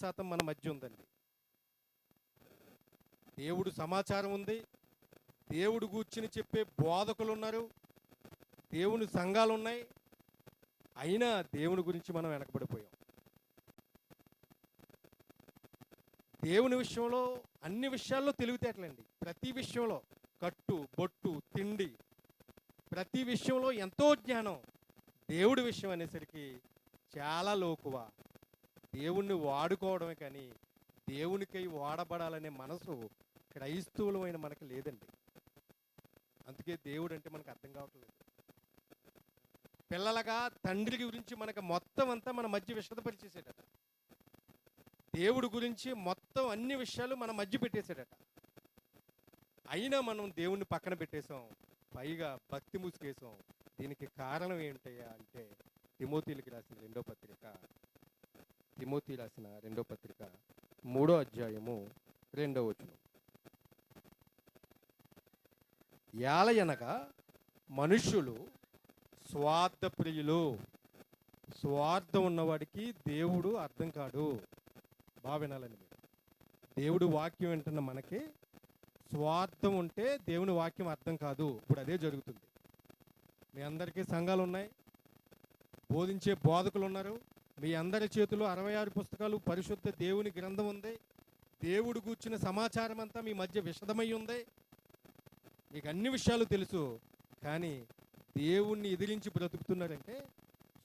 శాతం మన మధ్య ఉందండి. దేవుడు సమాచారం ఉంది. దేవుడు కూర్చుని చెప్పే బోధకులు ఉన్నారు. దేవుని సంఘాలు ఉన్నాయి. అయినా దేవుని గురించి మనం వెనకబడిపోయాం. దేవుని విషయంలో అన్ని విషయాల్లో తెలివితేటలండి. ప్రతి విషయంలో కట్టు బొట్టు తిండి ప్రతి విషయంలో ఎంతో జ్ఞానం దేవుడి విషయం అనేసరికి చాలా లోకువ. దేవుణ్ణి వాడుకోవడమే కానీ దేవునికై వాడబడాలనే మనసు క్రైస్తవులమైన మనకు లేదండి. అందుకే దేవుడు అంటే మనకు అర్థం కావట్లేదు. పిల్లలుగా తండ్రి గురించి మనకు మొత్తం అంతా మన మధ్య విషదపరిచేసాడట దేవుడి గురించి మొత్తం అన్ని విషయాలు మన మధ్య పెట్టేశాడట. అయినా మనం దేవుణ్ణి పక్కన పెట్టేశాం పైగా భక్తి ముసుకేసాం దీనికి కారణం ఏంటయ్యా అంటే తిమోతీలకి రాసిన రెండో పత్రిక. తిమోతి రాసిన రెండో పత్రిక మూడో అధ్యాయము రెండో వచనం. యాలయనగా మనుష్యులు స్వార్థ ప్రియులు స్వార్థం ఉన్నవాడికి దేవుడు అర్థం కాడు బాగా వినాలండి మీరు. దేవుడు వాక్యం వింటున్న మనకి స్వార్థం ఉంటే దేవుని వాక్యం అర్థం కాదు. ఇప్పుడు అదే జరుగుతుంది. మీ అందరికీ సంఘాలు ఉన్నాయి బోధించే బోధకులు ఉన్నారు మీ అందరి చేతిలో అరవై ఆరు పుస్తకాలు పరిశుద్ధ దేవుని గ్రంథం ఉంది. దేవుడు కూర్చిన సమాచారం అంతా మీ మధ్య విషదమై ఉంది. మీకు అన్ని విషయాలు తెలుసు. కానీ దేవుణ్ణి ఎదిరించి బ్రతుకుతున్నారంటే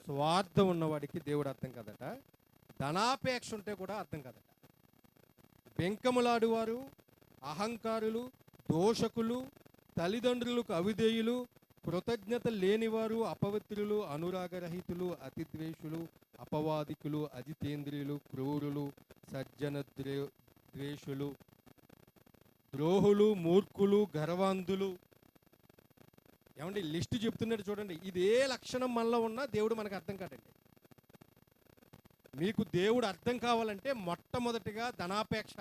స్వార్థం ఉన్నవాడికి దేవుడు అర్థం కదట. ధనాపేక్ష ఉంటే కూడా అర్థం కదట. బెంకములాడువారు అహంకారులు దోషకులు తల్లిదండ్రులకు అవిధేయులు కృతజ్ఞత లేనివారు అపవిత్రులు అనురాగరహితులు అతిద్వేషులు అపవాదికులు అజితేంద్రియులు క్రూరులు సజ్జన ద్రే ద్వేషులు ద్రోహులు మూర్ఖులు గర్వాంధులు. ఏమండి లిస్టు చెప్తున్నాడు చూడండి. ఇదే లక్షణం మనలో ఉన్నా దేవుడు మనకు అర్థం కాదండి. మీకు దేవుడు అర్థం కావాలంటే మొట్టమొదటిగా ధనాపేక్ష.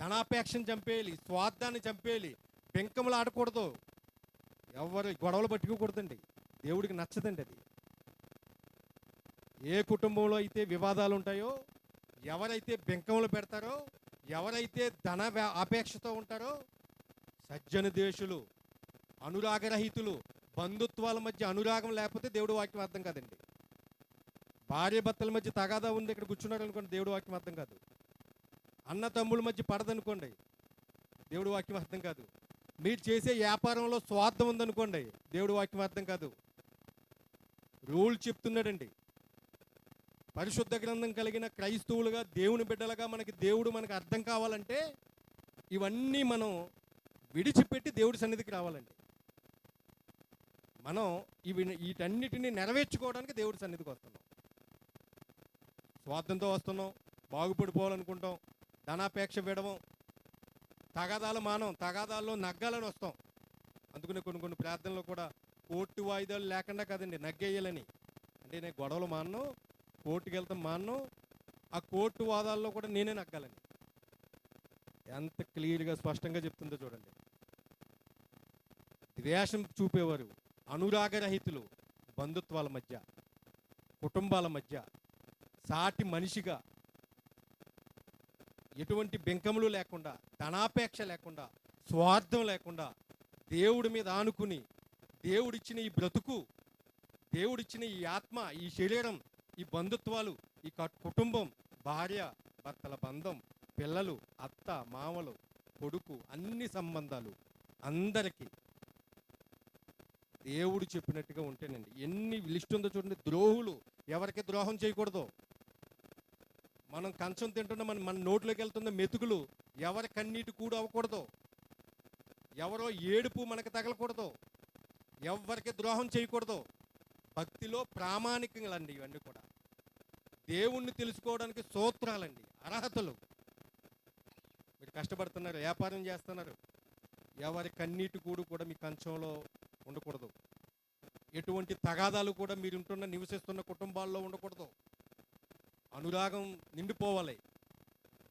ధనాపేక్షను చంపేయాలి స్వార్థాన్ని చంపేయాలి. పెంకములు ఆడకూడదు. ఎవరు గొడవలు పట్టుకోకూడదండి. దేవుడికి నచ్చదండి అది. ఏ కుటుంబంలో అయితే వివాదాలు ఉంటాయో ఎవరైతే బెంకములు పెడతారో ఎవరైతే ధన అపేక్షతో ఉంటారో సజ్జన దేశులు అనురాగరహితులు బంధుత్వాల మధ్య అనురాగం లేకపోతే దేవుడు వాక్యం అర్థం కాదండి. భార్య భర్తల మధ్య తగాదా ఉంది ఇక్కడ కూర్చున్నారు అనుకోండి దేవుడు వాక్యం అర్థం కాదు. అన్న తమ్ముల మధ్య పడదనుకోండి దేవుడు వాక్యం అర్థం కాదు. మీరు చేసే వ్యాపారంలో స్వార్థం ఉందనుకోండి దేవుడు వాక్యం అర్థం కాదు. రూల్ చెప్తున్నాడండి. పరిశుద్ధ గ్రంథం కలిగిన క్రైస్తవులుగా దేవుని బిడ్డలుగా మనకి దేవుడు మనకు అర్థం కావాలంటే ఇవన్నీ మనం విడిచిపెట్టి దేవుడి సన్నిధికి రావాలండి. మనం ఇవి వీటన్నిటిని నెరవేర్చుకోవడానికి దేవుడి సన్నిధికి వస్తున్నాం. స్వార్థంతో వస్తున్నాం బాగుపడిపోవాలనుకుంటాం ధనాపేక్ష విడవం తగాదాలు మానం తగాదాల్లో నగ్గాలని వస్తాం. అందుకనే కొన్ని కొన్ని ప్రార్థనలు కూడా కోర్టు వాయిదాలు లేకుండా కదండి నగ్గేయాలని. అంటే నేను గొడవలు మానను కోర్టుకి వెళ్తాం మానను ఆ కోర్టు వాదాల్లో కూడా నేనే నగ్గాలని. ఎంత క్లియర్గా స్పష్టంగా చెప్తుందో చూడండి. ద్వేషం చూపేవారు అనురాగరహితులు బంధుత్వాల మధ్య కుటుంబాల మధ్య సాటి మనిషిగా ఎటువంటి బెంకములు లేకుండా ధనాపేక్ష లేకుండా స్వార్థం లేకుండా దేవుడి మీద ఆనుకుని దేవుడిచ్చిన ఈ బ్రతుకు దేవుడిచ్చిన ఈ ఆత్మ ఈ శరీరం ఈ బంధుత్వాలు ఈ కుటుంబం భార్య భర్తల బంధం పిల్లలు అత్త మామలు కొడుకు అన్ని సంబంధాలు అందరికీ దేవుడు చెప్పినట్టుగా ఉంటేనండి. ఎన్ని లిస్ట్ ఉందో చూడండి. ద్రోహులు ఎవరికి ద్రోహం చేయకూడదు. మనం కంచం తింటున్న మన మన నోట్లోకి వెళ్తున్న మెతుకులు ఎవరి కన్నీటి కూడు అవ్వకూడదు. ఎవరో ఏడుపు మనకు తగలకూడదు. ఎవరికి ద్రోహం చేయకూడదు. భక్తిలో ప్రామాణికంలండి ఇవన్నీ కూడా. దేవుణ్ణి తెలుసుకోవడానికి సూత్రాలండి అర్హతలు. మీరు కష్టపడుతున్నారు వ్యాపారం చేస్తున్నారు. ఎవరి కన్నీటి కూడు కూడా మీ కంచంలో ఉండకూడదు. ఎటువంటి తగాదాలు కూడా మీరు ఉంటున్న నివసిస్తున్న కుటుంబాల్లో ఉండకూడదు. అనురాగం నిండిపోవాలి.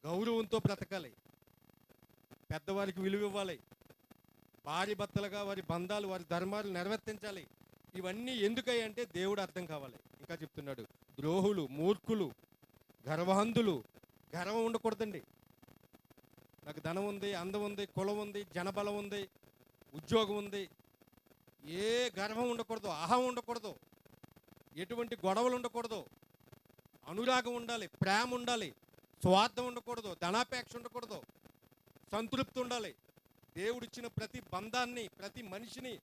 గౌరవంతో బ్రతకాలి. పెద్దవారికి విలువ ఇవ్వాలి భార్య భర్తలుగా వారి బంధాలు వారి ధర్మాలు నెరవేర్తించాలి. ఇవన్నీ ఎందుకై అంటే దేవుడు అర్థం కావాలి. ఇంకా చెప్తున్నాడు. ద్రోహులు మూర్ఖులు గర్వహంతులు గర్వం ఉండకూడదండి. నాకు ధనం ఉంది అందం ఉంది కులం ఉంది జనబలం ఉంది ఉద్యోగం ఉంది. ఏ గర్వం ఉండకూడదు అహం ఉండకూడదు. ఎటువంటి గొడవలు ఉండకూడదు. అనురాగం ఉండాలి ప్రేమ ఉండాలి స్వార్థం ఉండకూడదు ధనాపేక్ష ఉండకూడదు సంతృప్తి ఉండాలి. దేవుడిచ్చిన ప్రతి బంధాన్ని ప్రతి మనిషిని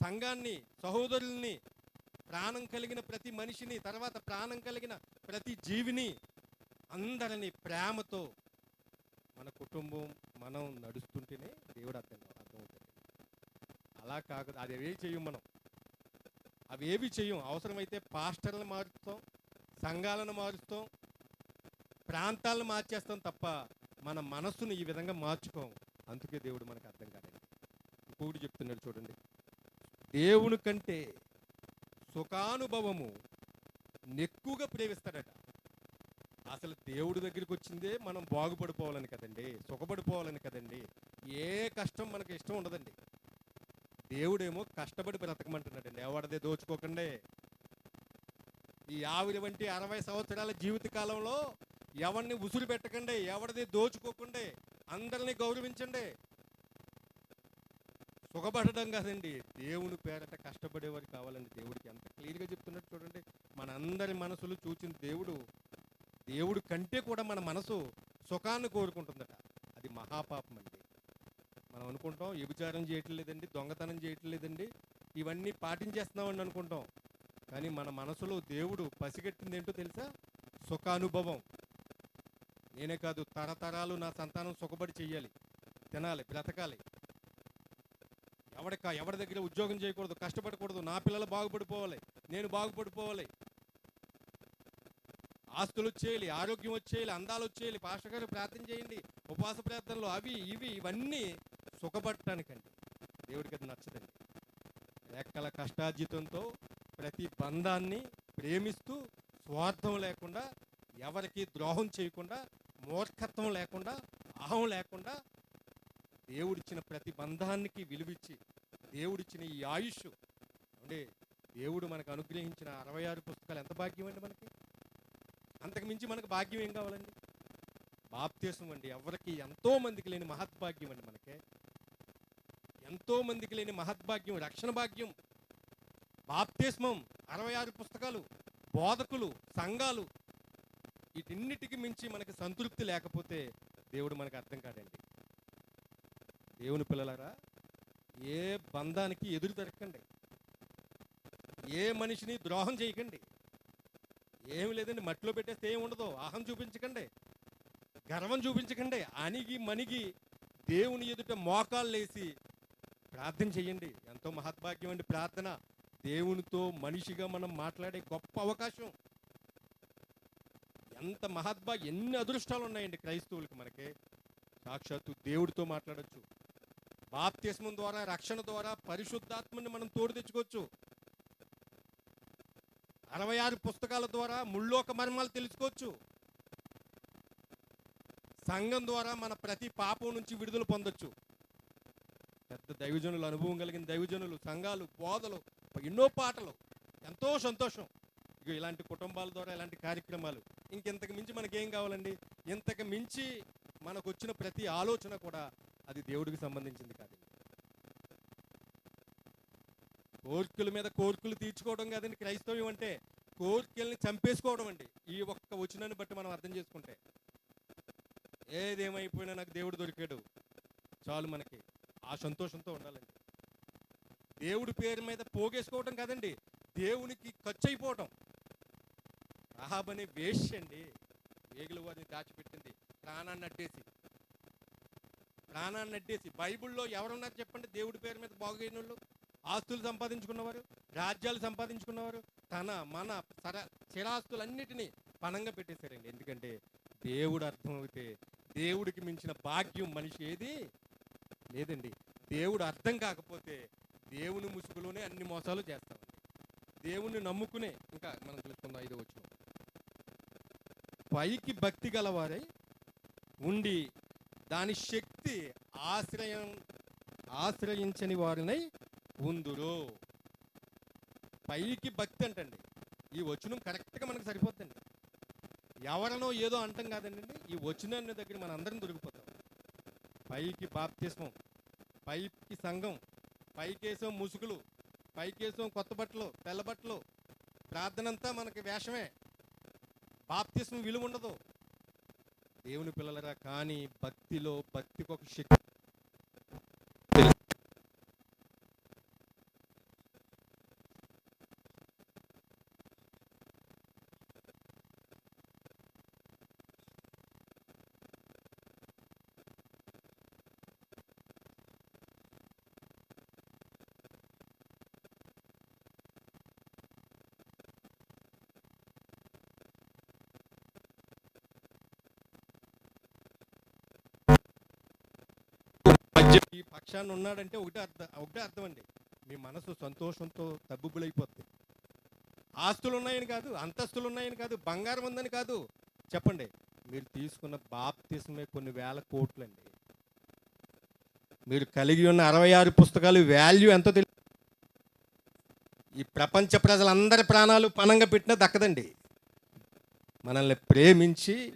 సంఘాన్ని సహోదరుల్ని ప్రాణం కలిగిన ప్రతి మనిషిని తర్వాత ప్రాణం కలిగిన ప్రతి జీవిని అందరిని ప్రేమతో మన కుటుంబం మనం నడుస్తుంటేనే దేవుడు అర్థం అర్థమవుతుంది అలా కాదు అది ఏవి చేయం మనం. అవి ఏవి చేయం అవసరమైతే పాస్టర్లను మారుస్తాం సంఘాలను మారుస్తాం ప్రాంతాలను మార్చేస్తాం తప్ప మన మనస్సును ఈ విధంగా మార్చుకోం. అందుకే దేవుడు మనకు అర్థం కాదండి ఇంకొకటి చెప్తున్నాడు చూడండి. దేవుని కంటే సుఖానుభవము ఎక్కువగా ప్రేమిస్తాడట. అసలు దేవుడి దగ్గరికి వచ్చిందే మనం బాగుపడిపోవాలని కదండి సుఖపడిపోవాలని కదండి. ఏ కష్టం మనకి ఇష్టం ఉండదండి. దేవుడేమో కష్టపడి బ్రతకమంటున్నాడండి. ఎవడదే దోచుకోకండి. ఈ ఆవిరి వంటి అరవై సంవత్సరాల జీవిత కాలంలో ఎవరిని ఉసురు పెట్టకండి ఎవరిది దోచుకోకండి అందరినీ గౌరవించండి. సుఖపడడం కాదండి దేవుని పేరట కష్టపడేవారు కావాలండి దేవుడికి. ఎంత క్లియర్గా చెప్తున్నట్టు చూడండి మనందరి మనసులు చూచిన దేవుడు దేవుడు కంటే కూడా మన మనసు సుఖాన్ని కోరుకుంటుందట. అది మహాపాపం అండి. మనం అనుకుంటాం వ్యభిచారం చేయట్లేదండి దొంగతనం చేయటం లేదండి ఇవన్నీ పాటించేస్తున్నామని అనుకుంటాం. కానీ మన మనసులో దేవుడు పసిగట్టింది ఏంటో తెలుసా? సుఖానుభవం. నేనే కాదు తరతరాలు నా సంతానం సుఖపడి చెయ్యాలి. తినాలి బ్రతకాలి. ఎవడికా ఎవరి దగ్గర ఉద్యోగం చేయకూడదు కష్టపడకూడదు నా పిల్లలు బాగుపడిపోవాలి నేను బాగుపడిపోవాలి. ఆస్తులు వచ్చేయాలి ఆరోగ్యం వచ్చేయాలి అందాలు వచ్చేయాలి పాస్టర్ గారు ప్రార్థన చేయండి. ఉపవాస ప్రార్థనలు అవి ఇవి ఇవన్నీ సుఖపడటానికండి. దేవుడికి అది నచ్చదండి. రెక్కల కష్టార్జితంతో ప్రతి బంధాన్ని ప్రేమిస్తూ స్వార్థం లేకుండా ఎవరికి ద్రోహం చేయకుండా మూర్ఖత్వం లేకుండా అహం లేకుండా దేవుడిచ్చిన ప్రతి బంధానికి విలువిచ్చి దేవుడిచ్చిన ఈ ఆయుష్. అంటే దేవుడు మనకు అనుగ్రహించిన అరవై ఆరు పుస్తకాలు ఎంత భాగ్యం అండి మనకి? అంతకు మించి మనకు భాగ్యం ఏం కావాలండి? బాప్తీసం అండి. ఎవరికి ఎంతో మందికి లేని మహద్భాగ్యం అండి మనకే. ఎంతో మందికి లేని మహద్భాగ్యం రక్షణ భాగ్యం. బాప్తిస్మం అరవై ఆరు పుస్తకాలు బోధకులు సంఘాలు వీటిన్నిటికి మించి మనకి సంతృప్తి లేకపోతే దేవుడు మనకు అర్థం కాదండి. దేవుని పిల్లలారా ఏ బంధానికి ఎదురు తిరగకండి ఏ మనిషిని ద్రోహం చేయకండి. ఏమి లేదండి మట్టిలో పెట్టేస్తే ఏమి ఉండదు ఆహం చూపించకండి గర్వం చూపించకండి అణిగి మణిగి దేవుని ఎదుట మోకాలు లేసి ప్రార్థన చేయండి. ఎంతో మహద్భాగ్యం అండి ప్రార్థన. దేవునితో మనిషిగా మనం మాట్లాడే గొప్ప అవకాశం. ఎంత మహాత్మ ఎన్ని అదృష్టాలు ఉన్నాయండి క్రైస్తవులకి మనకి. సాక్షాత్తు దేవుడితో మాట్లాడొచ్చు. బాప్తిస్మం ద్వారా రక్షణ ద్వారా పరిశుద్ధాత్మని మనం తోడు తెచ్చుకోవచ్చు. అరవై ఆరు పుస్తకాల ద్వారా ముళ్ళోక మర్మాలు తెలుసుకోవచ్చు. సంఘం ద్వారా మన ప్రతి పాపం నుంచి విడుదల పొందొచ్చు. పెద్ద దైవజనులు అనుభవం కలిగిన దైవజనులు సంఘాలు బోధలు ఎన్నో పాటలు. ఎంతో సంతోషం. ఇక ఇలాంటి కుటుంబాల ద్వారా ఇలాంటి కార్యక్రమాలు. ఇంకెంతకు మించి మనకేం కావాలండి? ఇంతకు మించి మనకు వచ్చిన ప్రతి ఆలోచన కూడా అది దేవుడికి సంబంధించింది కాదండి కోర్కుల మీద కోర్కులు తీర్చుకోవడం కాదండి క్రైస్తవ్యం అంటే. కోర్కెల్ని చంపేసుకోవడం అండి. ఈ ఒక్క వచనాన్ని బట్టి మనం అర్థం చేసుకుంటే. ఏదేమైపోయినా నాకు దేవుడు దొరికాడు. చాలు మనకి. ఆ సంతోషంతో ఉండాలండి. దేవుడి పేరు మీద పోగేసుకోవటం కదండి దేవునికి ఖర్చు అయిపోవటం రహాబ్ అనే వేష్య అండి వేగుల వారిని దాచిపెట్టింది ప్రాణాన్ని అడ్డేసి. ప్రాణాన్ని అడ్డేసి. బైబిల్లో ఎవరున్నారు చెప్పండి? దేవుడి పేరు మీద బాగైన వాళ్ళు ఆస్తులు సంపాదించుకున్నవారు? రాజ్యాలు సంపాదించుకున్నవారు? తన మన సర చిరాస్తులన్నిటినీ పణంగా పెట్టేశారండి. ఎందుకంటే దేవుడు అర్థమవుతే దేవుడికి మించిన భాగ్యం మనిషి ఏది లేదండి. దేవుడు అర్థం కాకపోతే దేవుని ముసుగులోనే అన్ని మోసాలు చేస్తామండి. దేవుణ్ణి నమ్ముకునే ఇంకా మనం తెలుసుకుందాం ఐదో వచ్చిన పైకి భక్తి గలవారై ఉండి దాని శక్తి ఆశ్రయం ఆశ్రయించని వారినై ఉందురు. పైకి భక్తి అంటండి. ఈ వచనం కరెక్ట్గా మనకు సరిపోతుందండి ఎవరనో ఏదో అంటాం కాదండి. ఈ వచ్చిన దగ్గర మన అందరం దొరికిపోతాం. పైకి బాప్తిస్మం పైకి సంఘం పైకేసం ముసుగులు పైకేసం కొత్త బట్టలు తెల్ల బట్టలు. ప్రార్థనంతా మనకి వేషమే. బాప్తిస్మ విలువ ఉండదు. దేవుని పిల్లలరా కానీ భక్తిలో భక్తికి ఒక శక్తి మధ్య ఈ పక్షాన్ని ఉన్నాడంటే ఒకటే అర్థం ఒకటే అర్థం అండి మీ మనసు సంతోషంతో తబ్బుబులైపోతుంది ఆస్తులు ఉన్నాయని కాదు అంతస్తులు ఉన్నాయని కాదు బంగారం ఉందని కాదు. చెప్పండి మీరు తీసుకున్న బాప్తిసమే కొన్ని వేల కోట్లండి. మీరు కలిగి ఉన్న అరవై ఆరు పుస్తకాలు వాల్యూ ఎంతో తెలియదు ఈ ప్రపంచ ప్రజలందరి ప్రాణాలు పణంగా పెట్టినా దక్కదండి. మనల్ని ప్రేమించి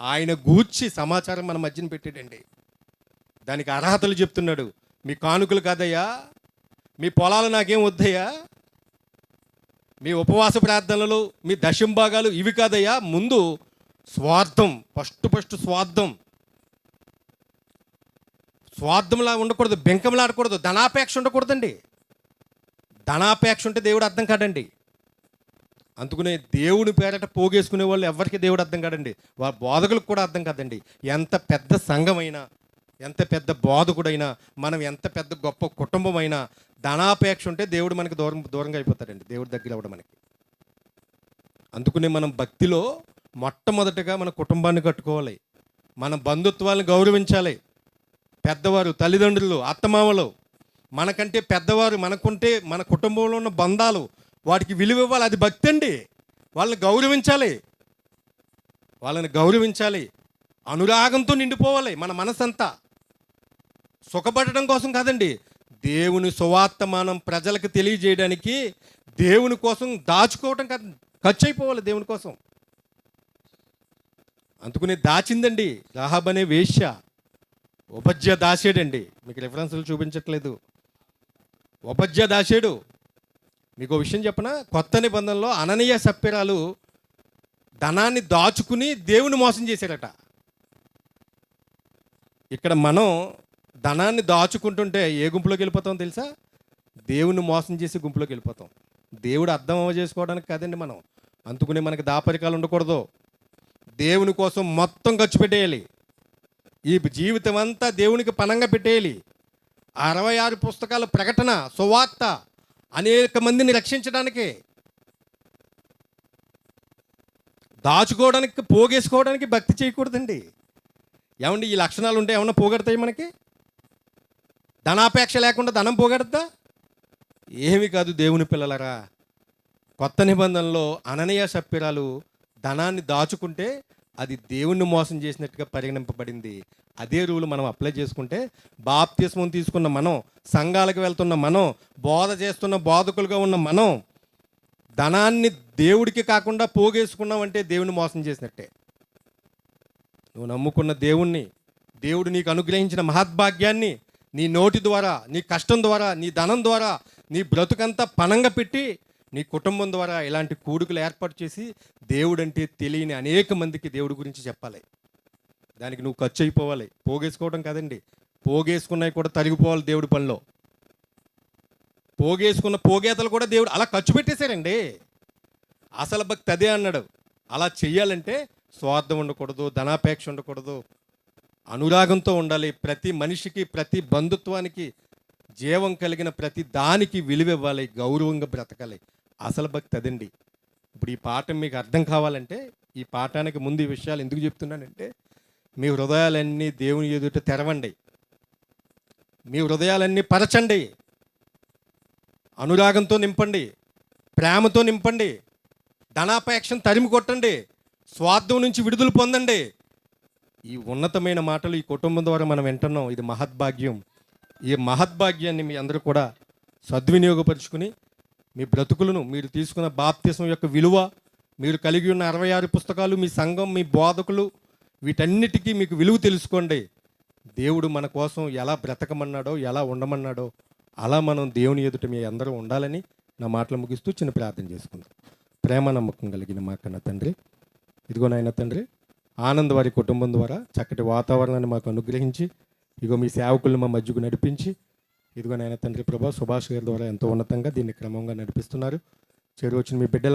ఆయన గూర్చి సమాచారం మన మధ్యన పెట్టాడండి దానికి అర్హతలు చెప్తున్నాడు. మీ కానుకలు కాదయ్యా? మీ పొలాలు నాకేం వద్దయ్యా? మీ ఉపవాస ప్రార్థనలు మీ దశంభాగాలు ఇవి కాదయ్యా. ముందు స్వార్థం ఫస్ట్ ఫస్ట్ స్వార్థం. స్వార్థంలా ఉండకూడదు బెంకంలా ఆడకూడదు ధనాపేక్ష ఉండకూడదండి. ధనాపేక్ష ఉంటే దేవుడు అర్థం కాడండి. అందుకునే దేవుని పేరట పోగేసుకునే వాళ్ళు ఎవరికి దేవుడు అర్థం కాడండి. వాళ్ళ బోధకులకు కూడా అర్థం కాదండి. ఎంత పెద్ద సంఘమైనా ఎంత పెద్ద బోధకుడైనా మనం ఎంత పెద్ద గొప్ప కుటుంబమైనా ధనాపేక్ష ఉంటే దేవుడు మనకి దూరం దూరంగా అయిపోతాడండి. దేవుడి దగ్గర అవ్వడం మనకి. అందుకనే మనం భక్తిలో మొట్టమొదటగా మన కుటుంబాన్ని కట్టుకోవాలి. మన బంధుత్వాలను గౌరవించాలి. పెద్దవారు తల్లిదండ్రులు అత్తమామలు మనకంటే పెద్దవారు మనకుంటే మన కుటుంబంలో ఉన్న బంధాలు వాటికి విలువ ఇవ్వాలి. అది భక్తి అండి. వాళ్ళని గౌరవించాలి. వాళ్ళని గౌరవించాలి. అనురాగంతో నిండిపోవాలి మన మనసంతా. సుఖపడటం కోసం కాదండి దేవుని సువార్త మనం ప్రజలకు తెలియజేయడానికి దేవుని కోసం దాచుకోవటం కాదు ఖర్చు అయిపోవాలి దేవుని కోసం. అందుకునే దాచిందండి రాహబ్ అనే వేశ్య. ఉపజ్య దాసేడండి మీకు రిఫరెన్స్లు చూపించట్లేదు. ఉపజ్య దాసేడు. మీకు విషయం చెప్పనా కొత్త నిబంధనలో అననీయ సప్పిరాలు ధనాన్ని దాచుకుని దేవుని మోసం చేశారట. ఇక్కడ మనం ధనాన్ని దాచుకుంటుంటే ఏ గుంపులోకి వెళ్ళిపోతాం తెలుసా? దేవుని మోసం చేసి గుంపులోకి వెళ్ళిపోతాం. దేవుడు అర్థం చేసుకోవడానికి కాదండి మనం. అందుకునే మనకి దాపరికాలు ఉండకూడదు. దేవుని కోసం మొత్తం ఖర్చు పెట్టేయాలి. ఈ జీవితం అంతా దేవునికి పనంగా పెట్టేయాలి. అరవై ఆరు పుస్తకాల ప్రకటన సువార్త అనేక మందిని రక్షించడానికి దాచుకోవడానికి పోగేసుకోవడానికి భక్తి చేయకూడదండి. ఏమండి ఈ లక్షణాలు ఉంటే ఏమన్నా పోగొడతాయి మనకి? ధనాపేక్ష లేకుండా ధనం పోగొడద్దా? ఏమి కాదు దేవుని పిల్లలరా. కొత్త నిబంధనలో అననీయ సప్పిరాలు ధనాన్ని దాచుకుంటే అది దేవుణ్ణి మోసం చేసినట్టుగా పరిగణింపబడింది. అదే రూల్ మనం అప్లై చేసుకుంటే బాప్తిస్మం తీసుకున్న మనం సంఘాలకు వెళ్తున్న మనం బోధ చేస్తున్న బోధకులుగా ఉన్న మనం ధనాన్ని దేవుడికి కాకుండా పోగేసుకున్నామంటే దేవుని మోసం చేసినట్టే. నువ్వు నమ్ముకున్న దేవుణ్ణి దేవుడు నీకు అనుగ్రహించిన మహద్భాగ్యాన్ని నీ నోటి ద్వారా నీ కష్టం ద్వారా నీ ధనం ద్వారా నీ బ్రతుకంతా పనంగా పెట్టి నీ కుటుంబం ద్వారా ఇలాంటి కూడుకులు ఏర్పాటు చేసి దేవుడంటే తెలియని అనేక మందికి దేవుడి గురించి చెప్పాలి. దానికి నువ్వు ఖర్చు అయిపోవాలి. పోగేసుకోవడం కాదండి. పోగేసుకున్నవి కూడా తరిగిపోవాలి దేవుడి పనిలో. పోగేసుకున్న పోగేతలు కూడా దేవుడు అలా ఖర్చు పెట్టేశారండి. అసలు భక్తి అదే అన్నాడు. అలా చెయ్యాలంటే స్వార్థం ఉండకూడదు ధనాపేక్ష ఉండకూడదు అనురాగంతో ఉండాలి. ప్రతి మనిషికి ప్రతి బంధుత్వానికి జీవం కలిగిన ప్రతి దానికి విలువ ఇవ్వాలి గౌరవంగా బ్రతకాలి. అసలు భక్తి అదండి. ఇప్పుడు ఈ పాఠం మీకు అర్థం కావాలంటే ఈ పాఠానికి ముందు ఈ విషయాలు ఎందుకు చెప్తున్నానంటే మీ హృదయాలన్నీ దేవుని ఎదుట తెరవండి. మీ హృదయాలన్నీ పరచండి. అనురాగంతో నింపండి. ప్రేమతో నింపండి. ధనాపేక్షను తరిమి కొట్టండి స్వార్థం నుంచి విడుదల పొందండి. ఈ ఉన్నతమైన మాటలు ఈ కుటుంబం ద్వారా మనం వింటున్నాం. ఇది మహద్భాగ్యం. ఈ మహద్భాగ్యాన్ని మీ అందరూ కూడా సద్వినియోగపరుచుకుని మీ బ్రతుకులను మీరు తీసుకున్న బాప్తిసం యొక్క విలువ మీరు కలిగి ఉన్న అరవై ఆరు పుస్తకాలు మీ సంఘం మీ బోధకులు వీటన్నిటికీ మీకు విలువ తెలుసుకోండి. దేవుడు మన కోసం ఎలా బ్రతకమన్నాడో ఎలా ఉండమన్నాడో అలా మనం దేవుని ఎదుట మీ అందరూ ఉండాలని నా మాటలు ముగిస్తూ చిన్న ప్రార్థన చేసుకుందాం. ప్రేమ నమ్మకం కలిగిన మా కన్న తండ్రి. ఇదిగో నాయన తండ్రి ఆనంద్ వారి కుటుంబం ద్వారా చక్కటి వాతావరణాన్ని మాకు అనుగ్రహించి ఇగో మీ సేవకులను మా మధ్యకు నడిపించి ఇదిగో నాయన తండ్రి ప్రభా సుభాష్ గారి ద్వారా ఎంతో ఉన్నతంగా దీన్ని క్రమంగా నడిపిస్తున్నారు. చేరు వచ్చిన మీ బిడ్డల